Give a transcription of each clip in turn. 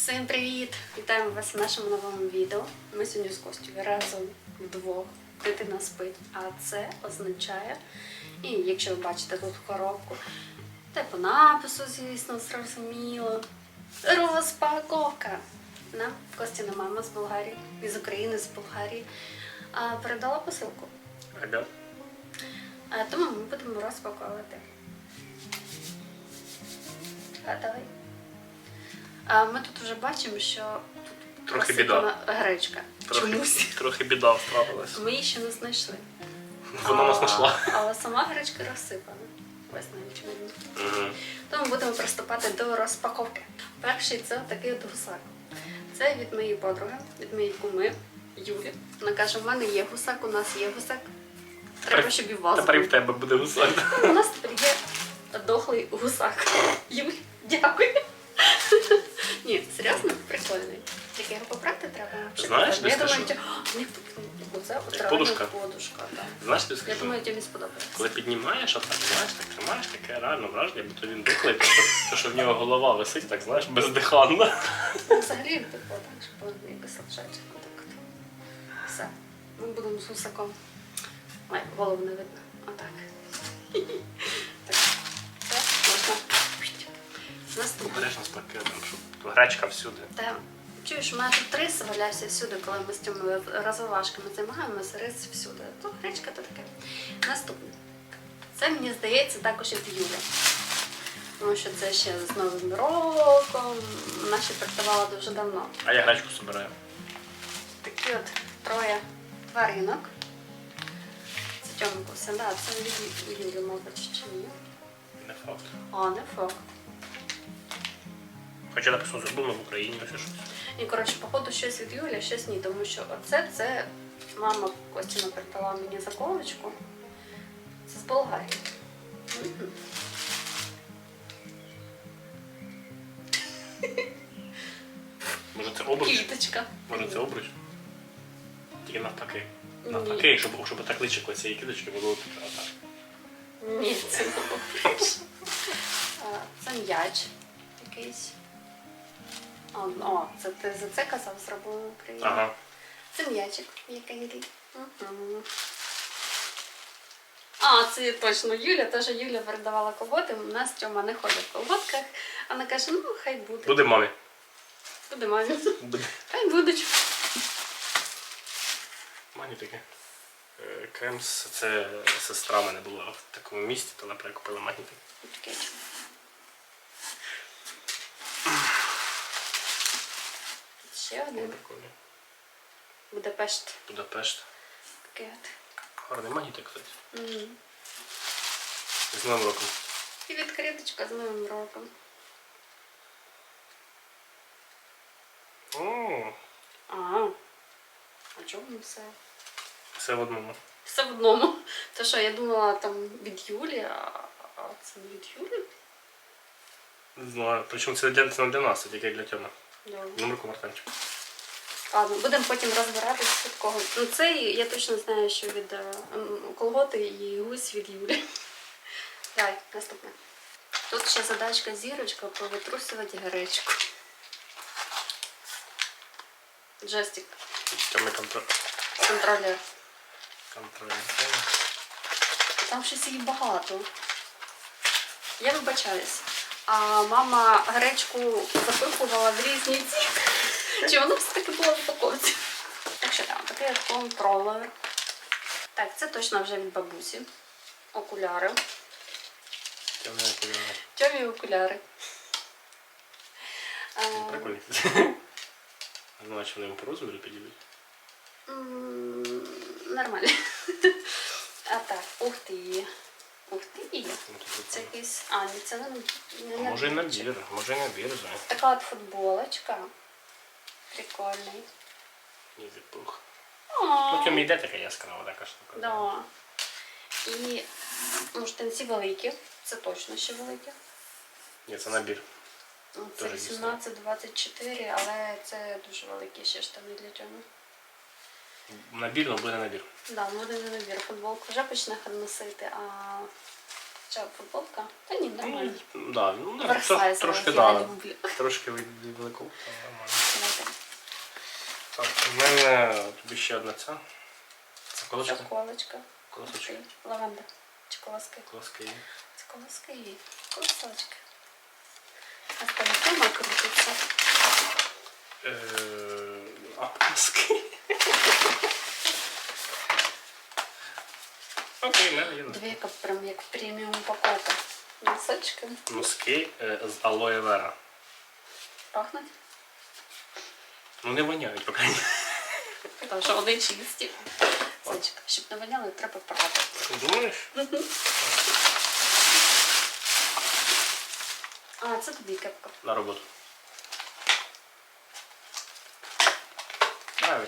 Всім привіт! Вітаємо вас в нашому новому відео. Ми сьогодні з Костю разом вдвох. Дитина спить, а це означає, і якщо ви бачите тут коробку, та по напису, звісно, зрозуміло. Розпаковка. Нам Костіна мама з Болгарії, із України, з Болгарії, а, передала посилку. Ага. Тому ми будемо розпаковувати. А, давай. А, ми тут вже бачимо, що тут Трохи розсипана гречка. Трохи, Чомусь. трохи біда трапилась. Ми її ще не знайшли. Вона нас А, знайшла. Але сама гречка розсипана. Ось навіть видно. Угу. Тому будемо приступати до розпаковки. Перший це такий от гусак. Це від моєї подруги, від моєї куми Юлі. Вона каже: в мене є гусак, у нас є гусак. Треба, щоб і у вас Тепер і був. в тебе буде гусак. У нас тепер є дохлий гусак. Юль, дякую. Ні, серйозно, прикольний. Тільки його попрати треба. Знаєш. Я думаю, що Ні, оце от реально подушка? подушка. так. Знаєш, ти Я скажу, думаю, тобі сподобається. коли піднімаєш, отак, знаєш, так тримаєш, таке реально враження, бо то він дихлий, то, що- то, що в нього голова висить, так знаєш, бездиханна. Ну, Взагалі, типу, так, щоб якось лежачий. Отак от. Все. Ми будемо з гусаком. Ой, голову не видно. Отак. Наступне. Обережно з пакетом, щоб гречка всюди. Та чуєш, у мене тут рис валявся всюди, коли ми з цими розвивашками займаємося, рис всюди. То гречка то таке. Наступне. Це мені здається також від Юлі. Тому що це ще з Новим роком. Вона ще працювала дуже давно. А я гречку собираю. Такі от троє тваринок. Це тьомку да, це від Юлі, мабуть, чи ні. Не факт. А, не факт. Хоча написано зроблено в Україні, ось щось. І коротше, походу, щось від Юлі, щось ні, тому що оце це мама Костіна передала мені заколочку. Це з Болгарії. Може це обруч? Квіточка. Може це обруч? Тільки навпаки. Навпаки, щоб, щоб так личико цієї кіточки було отак. Ні, це не обруч. Це м'яч якийсь. А, О, це ти за це казав, зроблено в Україні. Ага. Це м'ячик м'якенький. Мгм. А, це точно Юля, теж Юля передавала колготи. У нас Тьома не ходить в колготках. Вона каже, ну хай буде. Буде мамі. Буде мамі. Буде. Хай будуть. Мані таке. Е, Кремс, це сестра в мене була в такому місті, то вона прикупила магнітик. Таке. Ще один. Прикольно. Будапешт. Будапешт. Такий от. Гарний магнітик, кстати. Мгм. З Новим роком. І відкриточка з Новим роком. О, А. А чому все? все в одному. Все в одному. То що, я думала там від Юлі, а, а це не від Юлі? Не знаю. Причому це для, це не для нас, це тільки для Тьоми. Да. Номерку Мартанчик. Ладно, будемо потім розбиратись від кого. Ну, цей я точно знаю, що від е, м, колготи і гусь від Юлі. Давай, наступне. Тут ще задачка зірочка повитрусувати гречку. Джестик, Тьоми контроль. контролер. Контроль. Там щось її багато. Я вибачаюсь. А мама гречку запихувала в різні ці. Чи воно все таки було в упаковці? Так що там, такий контролер. Так, це точно вже від бабусі. Окуляри. Тьоми окуляри. Тьомі окуляри. А, Прикольні. Не вони йому по розміру підійдуть. Нормально. А так, ух ти. Ух ти. Це якийсь. А, ні, це не, не Може і набір, може і набір, знаю. Така от футболочка. Прикольний. Ні, відпух. О, Ну, йде така яскрава така штука. да. І ну, штанці великі. Це точно ще великі. Ні, це набір. Ну, Це дійсно. 18-24, але це дуже великі ще штани для цього. Набір, але буде набір. Да, ну один набір. Футболку вже почне носити, а ця футболка? Та ні, нормально. Да, ну, трошки, я да, люблю. трошки від- від великого. та нормально. Так, у мене тобі ще одна ця. Це колочка. Колочка. Колосочки. Лаванда. Чи колоски? Колоски є. Це колоски і колосочки. А там тема крутиться. Е, А, колоски. Окей, в мене є Дві яка прям як преміум упаковка. Носочки. носки е, з алоє вера. Пахнуть. Ну не воняють, поки. Тому що вони чисті. Сонечка, щоб не воняли, треба прати. Думаєш? А, це тобі кепка. На роботу. А,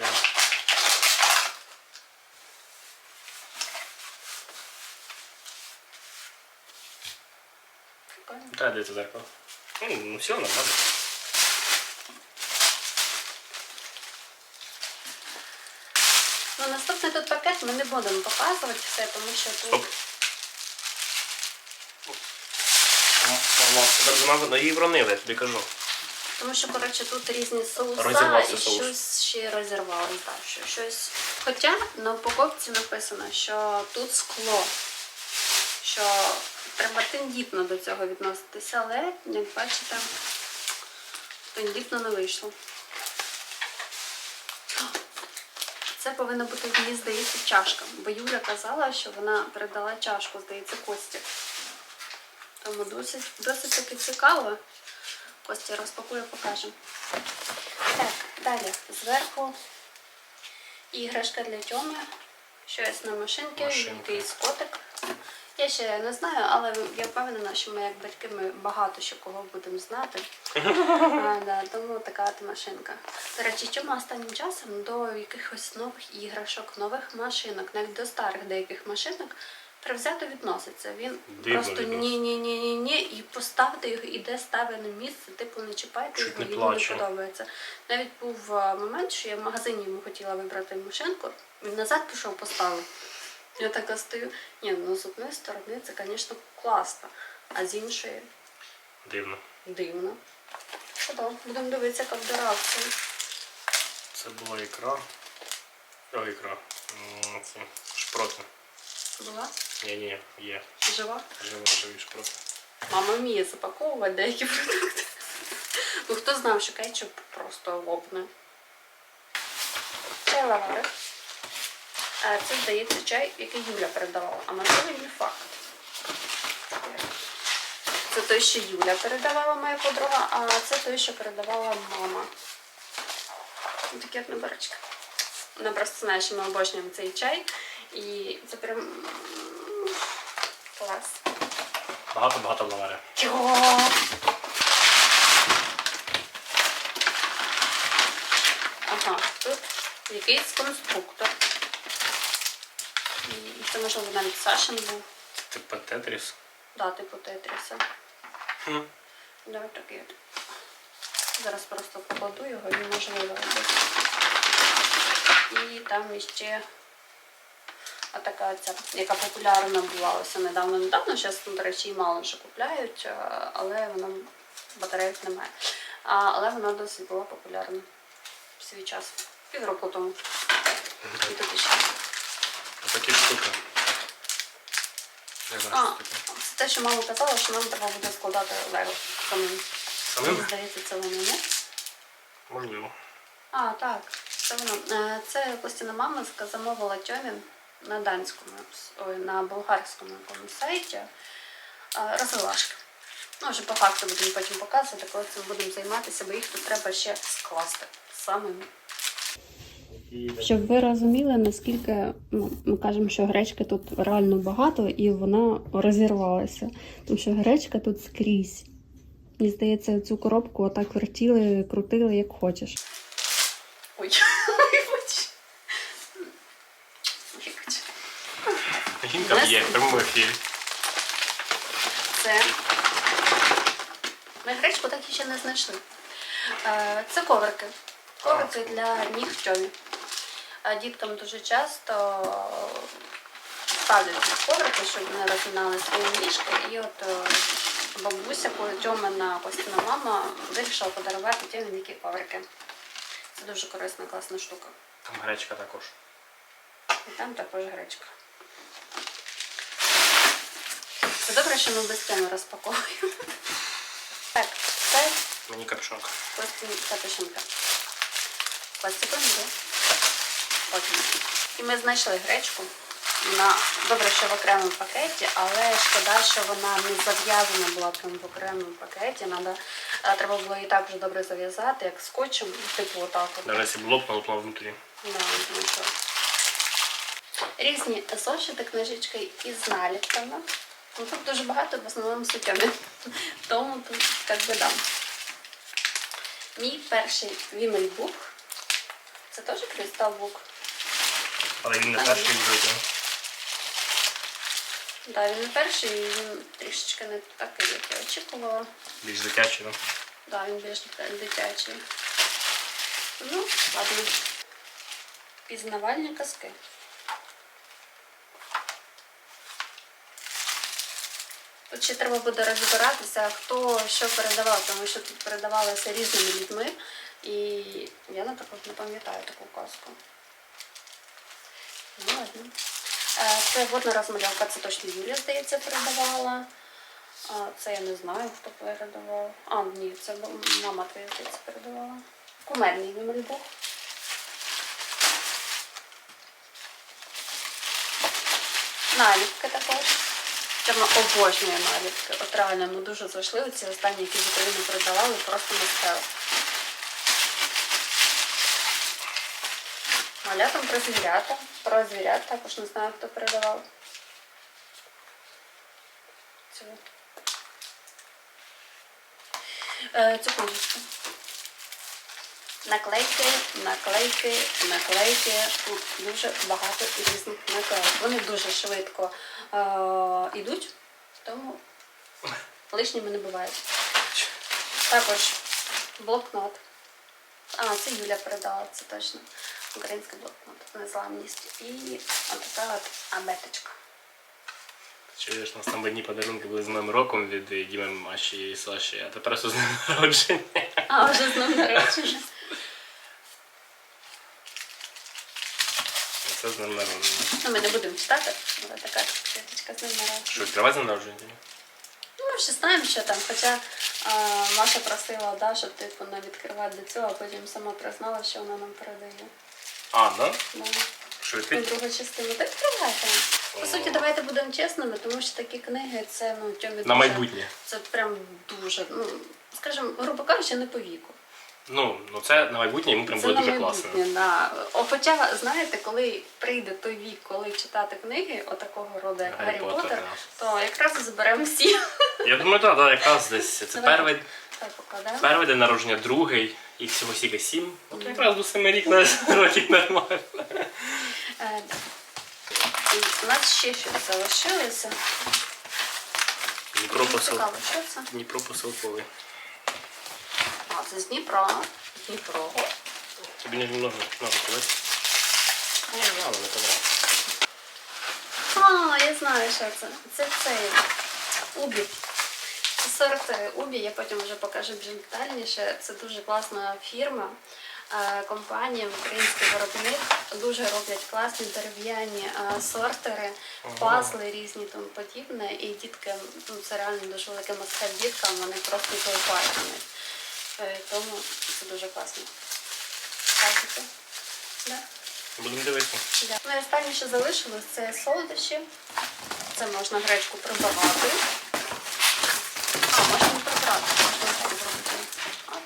Прикольно. Да, де це зеркало? Ну, ну все нормально. Ну, наступний тут пакет ми не будемо показувати все, тому що тут Стоп. Формат. Її вронили, я тобі кажу. Тому що, коротше, тут різні соуса Розірвався і соус. щось ще розірвалося. Так, що щось. Хоча на упаковці написано, що тут скло, що треба тендітно до цього відноситися, але, як бачите, тендітно не вийшло. Це повинна бути, мені здається, чашка. Бо Юля казала, що вона передала чашку, здається, Кості. Тому досить, досить таки цікаво. Костя розпакує, покажемо. Так, далі. Зверху іграшка для Тьоми. Щось на машинки, якийсь котик. Я ще не знаю, але я впевнена, що ми як батьки ми багато ще кого будемо знати. а, да, тому така от машинка. До речі, Тьома останнім часом до якихось нових іграшок, нових машинок, навіть до старих деяких машинок. Привзято відноситься. Він Дивно просто ні, ні, ні, ні, ні, і поставте його, іде ставить на місце, типу не чіпайте Чуть його, не йому не плаче. подобається. Навіть був е, момент, що я в магазині йому хотіла вибрати машинку, він назад пішов поставив. Я така стою. Ні, ну з одної сторони це, звісно, класно, а з іншої Дивно. дивно. Чудово, будемо дивитися, як до. Це була ікра. О, ікра. Це шпроти. Була Ні, ні, є. жива. Жива, живі шпроти. Мама вміє запаковувати деякі продукти. Ну хто знав, що кетчуп просто лопне. Чай лаварик. А Це, здається, чай, який Юля передавала. А можливо, не факт. Це той, що Юля передавала моя подруга, а це той, що передавала мама. Такі от наборочки. Вона просто знає, що ми обожнюємо цей чай. І це прям клас. Багато-багато лаваря. Чого? Ага, тут якийсь конструктор. Це можливо навіть Сашин був. Типа тетріс. Да, типу Тетріса. Хм. Да, такий от. Зараз просто покладу його і можливо. десь. І там іще така ця, яка популярна була ось недавно недавно. Зараз, ну, до речі, її мало вже купляють, але вона батарейок немає. А, але вона досить була популярна в свій час. Півроку тому. Такі штуки. Не знаю, А, що таке. це те, що мама казала, що нам треба буде складати лего самим. Мені Самим? здається, це воно, не? Можливо. А, так, це воно. Е, Це Костіна мама замовила Тьомі на данському, ой, на болгарському якомусь сайті е, розвивашки. Ну, вже по факту будемо потім показувати, коли цим будемо займатися, бо їх тут треба ще скласти самим. Щоб ви розуміли, наскільки ну, ми кажемо, що гречки тут реально багато і вона розірвалася. Тому що гречка тут скрізь. Мені здається, цю коробку отак вертіли, крутили, як хочеш. Ой, вибач. Вибач. Жінка б'є в прямому ефірі. Це. Ми гречку так і ще не знайшли. Е, Це коврики. Коврики для ніг в тьомі. А Діткам дуже часто ставлять коврики, щоб вони розминали свої ніжки. І от е, бабуся, Тьомина Костіна мама, вирішила подарувати Тьомі такі коврики. Це дуже корисна, класна штука. Там гречка також. І там також гречка. Це добре, що ми без теми розпаковуємо. Так, це Мені капшонка. Костя Капюшенка. Костя поміде. Потім. І ми знайшли гречку. Вона добре, що в окремому пакеті, але шкода, що вона не зав'язана була прямо в окремому пакеті. Надо, е, треба було її так вже добре зав'язати, як скотчем, типу отак. от. Навіть якщо б лопнуло, лопнуло внутрі. Да, ну. Різні зошити, книжечки із наліпками. Ну, тут дуже багато, в основному сутями. Тому тут як би дам. Мій перший вімельбук. Це теж кристалбук. Але він не перший буде. Да, він не перший, він трішечки не такий, як я очікувала. Більш дитячий, ну. Да, він більш дитячий. Ну, ладно. Пізнавальні казки. Тут ще треба буде розбиратися, хто що передавав, тому що тут передавалося різними людьми. І я, наприклад, не пам'ятаю таку казку. Ну. Е, Це водна розмальовка, це точно Юлія, здається, передавала. Це я не знаю, хто передавав. А, ні, це мама твоя здається передавала. Кумедний вимельбух. Наліпки також. Прямо обожнюю наліпки. От реально ми дуже зайшли. Ці останні, які з України передавали, просто мистево. Малятам про звірята. Про звірят також не знаю, хто передавав. Цю. Е, цю книжечку. Наклейки, наклейки, наклейки. Тут дуже багато різних наклейок. Вони дуже швидко е, йдуть, тому лишніми не бувають. Також блокнот. А, це Юля передала, це точно. Український блокнот. Незламність. І отака от абеточка. Чуєш, у нас там одні подарунки були з моїм роком від Діми Маші і Саші, а тепер з ним народження. А, вже знову народження. Це з ним народження. Ну, ми не будемо читати, але така квіточка з ним Що, народження. відкривати з ним народження? Ну, ми ще знаємо, що там. Хоча а, Маша просила, да, щоб типу не відкривати до цього, а потім сама признала, що вона нам передає. А, да? Да. Що відкрити? другу частину. Так відкривайте. По суті, давайте будемо чесними, тому що такі книги це ну тьомі На майбутнє. Це прям дуже, ну скажімо, грубо кажучи, не по віку. Ну, ну це на майбутнє йому прям Це буде на дуже класно. майбутнє, да. О, хоча, знаєте, коли прийде той вік, коли читати книги отакого роду, як Гаррі Поттер, Поттер, да. то якраз і заберемо всі. Я думаю, так, да, якраз десь. Це Давай. перший, Покладемо. перший день народження, другий, їх всього стільки сім. От якраз до семи рік на років нормально. Е. І у нас ще щось залишилося. Дніпро Мені посил. Цікаво, що це? Дніпро посилковий. А, це з Дніпра. Дніпро. Тобі не много, много колись. Ні, мало не подав. А, я знаю, що це. Це цей Убі. Це сорти Убі, я потім вже покажу більш детальніше. Це дуже класна фірма, е, компанія, український виробник. Дуже роблять класні дерев'яні е, сортери, Ага. пазли різні тому подібне. І дітки, ну це реально дуже великий мастер діткам, вони просто залипають на них. Е, Тому це дуже класно. Да. Будемо дивитися. Да. Ну і останнє, що залишилось, це солодощі. Це можна гречку прибавати. А, можна не прибрати, можна так зробити. Оп.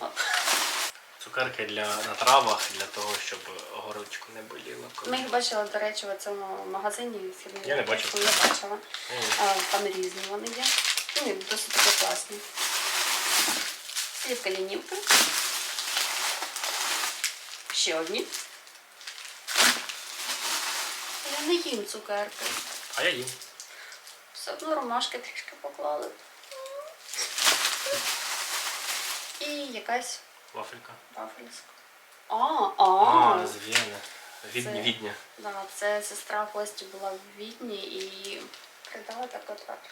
Оп. Цукерки для, на травах для того, щоб горочку не боліло. Ми їх бачили, до речі, в цьому магазині східний. Я не бачив. Не бачила. А, Там різні вони є. Вони досить таки класні. Слівка лінівка. Ще одні. Я не їм цукерки. А я їм. Все одно ромашки трішки поклали. І якась Вафелька. вафельська. А, а, А, з Вєни. Відні, Це- відня. Да, це сестра Кості була в Відні і передала таку вафельку.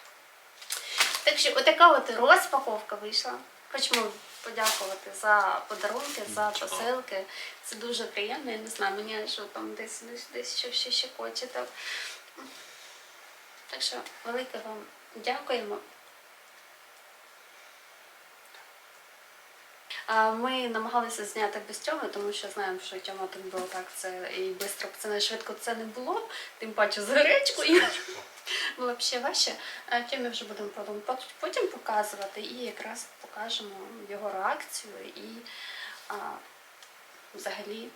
Так що отака от розпаковка вийшла. Хоч ми подякувати за подарунки, за посилки. Це дуже приємно. Я не знаю, мені що там десь десь, десь ще, ще, ще хоче. Так. так що велике вам дякуємо. Ми намагалися зняти без Тьоми, тому що знаємо, що Тьома тут було так, це і швидко це не швидко це не було, тим паче з гречкою. Було б ще важче. Тьомі вже будемо потім, показувати і якраз покажемо його реакцію і а, взагалі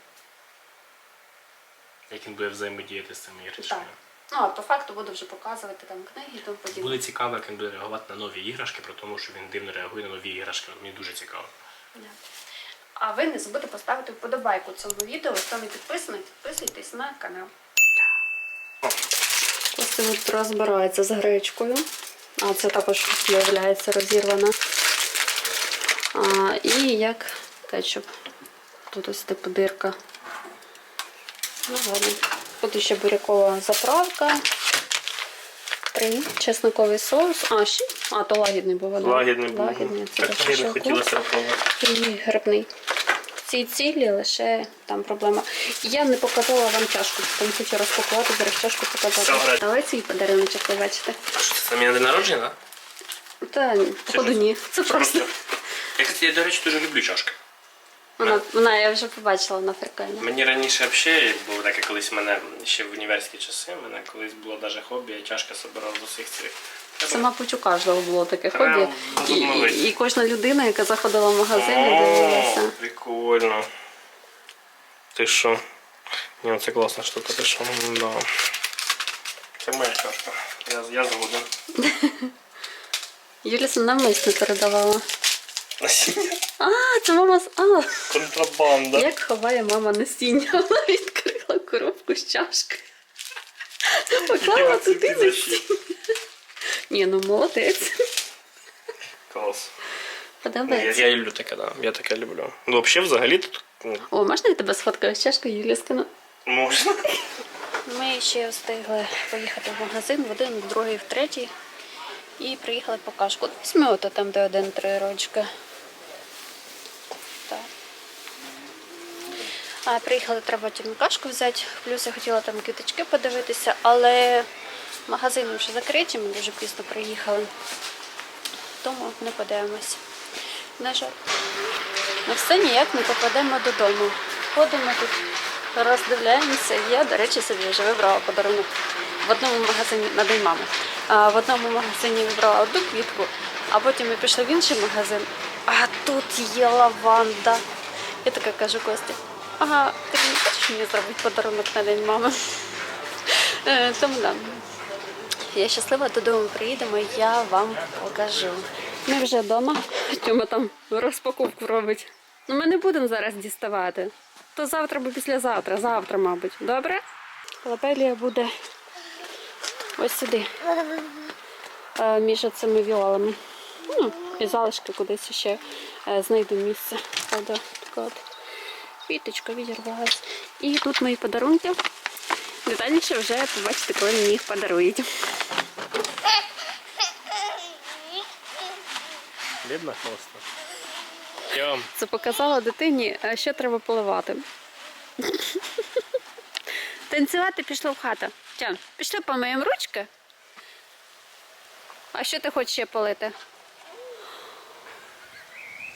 Як він буде взаємодіяти з цими так. іграшками. Ну, а по факту буду вже показувати там книги і тому подібне. Буде цікаво, як він буде реагувати на нові іграшки, при тому, що він дивно реагує на нові іграшки. Мені дуже цікаво. А ви не забудьте поставити вподобайку цьому відео. Хто не підписаний, підписуйтесь на канал. Ось от розбирається з гречкою. А це також виявляється розірвана. А, і як кетчуп. Тут ось типу дирка. Ну, ладно. Тут ще бурякова заправка. Три. Чесниковий соус. А, ще. А, то лагідний був. да? Лагідний. Це Так не хотілося пробувати. І грибний. Ці цілі лише там проблема. Я не показала вам чашку, тому хочу розпакувати, зараз чашку показати. Добре. Але цей подарунок ви бачите. Що це самі на день народження, так? Та походу ні. Це просто. Я, я, до речі, дуже люблю чашки. Вона, вона я вже побачила на феркані. Мені раніше взагалі було таке колись мене ще в універські часи. мене колись було навіть хобі, я чашки собирав з усіх цих. Це, мабуть, у кожного було таке Треба хобі. І, і, і кожна людина, яка заходила в магазин і дивилася. О, Прикольно. Ти що? Ні, це класна штука, ти що? Да. Це моя чашка. Я, я згоден. Юліса навмисно передавала. Насіння. А, це мама з. А, Контрабанда. Як ховає мама насіння? Вона відкрила коробку з чашкою. Поклала туди насіння. Ні, ну молодець. Клас. Я, Подобається. я люблю таке, да. Я таке люблю. Ну, взагалі, взагалі тут ну, О, можна я тебе сфоткаю з чашкою Юлія скину? можна. Ми ще встигли поїхати в магазин в один, в другий, в третій. І приїхали по кашку. Візьми ото там, де один-три рочки. Так. А, приїхали, треба тільки кашку взяти. Плюс я хотіла там квіточки подивитися, але магазини вже закриті, ми дуже пізно приїхали. Тому не подивимось. На жаль. Все ніяк не попадемо додому. Ходимо тут, роздивляємося. Я, до речі, собі вже вибрала подарунок в одному магазині на День мами. В одному магазині вибрала одну квітку, а потім ми пішли в інший магазин. А тут є лаванда. Я така кажу Кості, ага, ти не хочеш мені зробити подарунок на День мами? Е, Тому да. Я щаслива, додому приїдемо, я вам покажу. Ми вже вдома. Тьома там розпаковку робить. Ну ми не будемо зараз діставати. То завтра або післязавтра, завтра, мабуть. Добре? Лапелія буде ось сюди. Е, Між цими віолами. Ну, і залишки кудись ще е, знайду місце. Правда, така от квіточка відірвалась. І тут мої подарунки. Детальніше вже побачите, коли мені їх подарують. Бідна просто. Йом. Це показала дитині, а ще треба поливати. Танцювати пішло в хату. Тян, пішли помиємо ручки. А що ти хочеш ще полити?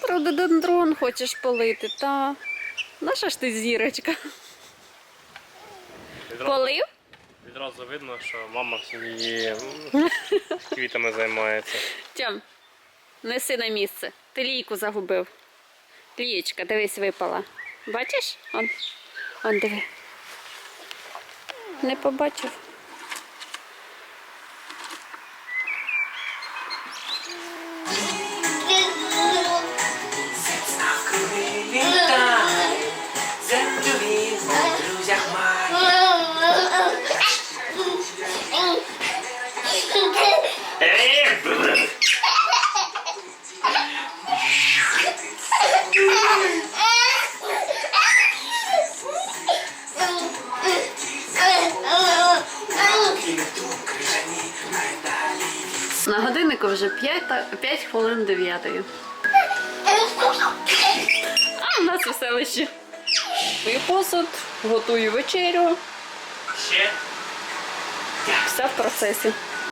Рододендрон хочеш полити, та. Наша ж ти зірочка. Відразу, Полив? відразу видно, що мама в сім'ї квітами займається. Тьом, неси на місце. Ти лійку загубив. Лієчка, дивись, випала. Бачиш? Он, он диви. Не побачив. Посуд, готую вечерю. Ще. Все в процесі.